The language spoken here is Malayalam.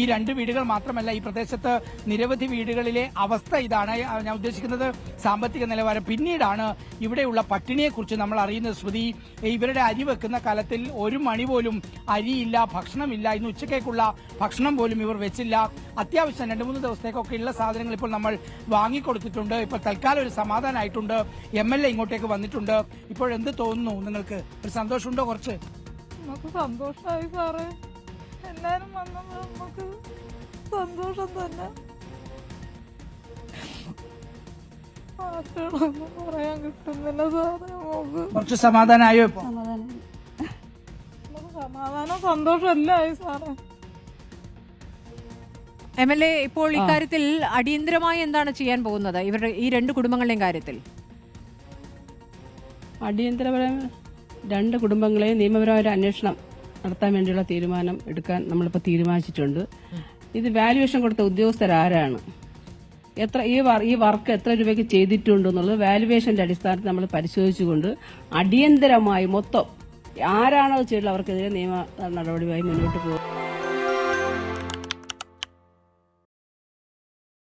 ഈ രണ്ട് വീടുകൾ മാത്രമല്ല ഈ പ്രദേശത്ത് നിരവധി വീടുകളിലെ അവസ്ഥ ഇതാണ് ഞാൻ ഉദ്ദേശിക്കുന്നത് സാമ്പത്തിക നിലവാരം. പിന്നീടാണ് ഇവിടെയുള്ള പട്ടിണിയെക്കുറിച്ച് നമ്മൾ അറിയുന്നത് ശ്രുതി. ഇവരുടെ അരി വെക്കുന്ന കാലത്തിൽ ഒരു മണി പോലും അരിയില്ല ഭക്ഷണമില്ല. ഇന്ന് ഉച്ചക്കേക്കുള്ള ഭക്ഷണം പോലും ഇവർ വെച്ചില്ല. അത്യാവശ്യം രണ്ട് മൂന്ന് ദിവസത്തേക്കൊക്കെ ഉള്ള സാധനങ്ങൾ ഇപ്പോൾ നമ്മൾ വാങ്ങിക്കൊടുത്തിട്ടുണ്ട്. ഇപ്പോൾ തൽക്കാലം ഒരു സമാധാനമായിട്ടുണ്ട് എം എൽ എ ഇങ്ങോട്ടേക്ക് വന്നിട്ടുണ്ട്. ഇപ്പോൾ എന്ത് തോന്നുന്നു നിങ്ങൾക്ക്? ഒരു സന്തോഷമുണ്ടോ കുറച്ച്? നമുക്ക് സന്തോഷമായി സാറേ. എല്ലാരും വന്നത് നമുക്ക് സന്തോഷം തന്നെ. വാക്കുകളൊന്നും പറയാൻ കിട്ടുന്നില്ല സാറേ നമുക്ക്. കുറച്ച് സമാധാനമായോ ഇപ്പോൾ നമുക്ക് സമാധാനം സന്തോഷം എല്ലായി സാറേ. എം എൽ എ ഇപ്പോൾ ഇക്കാര്യത്തിൽ അടിയന്തരമായി എന്താണ് ചെയ്യാൻ പോകുന്നത്? ഇവരുടെ ഈ രണ്ട് കുടുംബങ്ങളുടെയും കാര്യത്തിൽ. അടിയന്തരപരം രണ്ട് കുടുംബങ്ങളെയും നിയമപരമായ ഒരു അന്വേഷണം നടത്താൻ വേണ്ടിയുള്ള തീരുമാനം എടുക്കാൻ നമ്മളിപ്പോൾ തീരുമാനിച്ചിട്ടുണ്ട്. ഇത് വാല്യുവേഷൻ കൊടുത്ത ഉദ്യോഗസ്ഥരാരാണ് എത്ര ഈ ഈ വർക്ക് എത്ര രൂപയ്ക്ക് ചെയ്തിട്ടുണ്ട് എന്നുള്ളത് വാല്യുവേഷന്റെ അടിസ്ഥാനത്തിൽ നമ്മൾ പരിശോധിച്ചുകൊണ്ട് അടിയന്തരമായി മൊത്തം ആരാണോ ചെയ്തിട്ടുള്ളത് അവർക്കെതിരെ നിയമ നടപടിയുമായി മുന്നോട്ട് പോകും.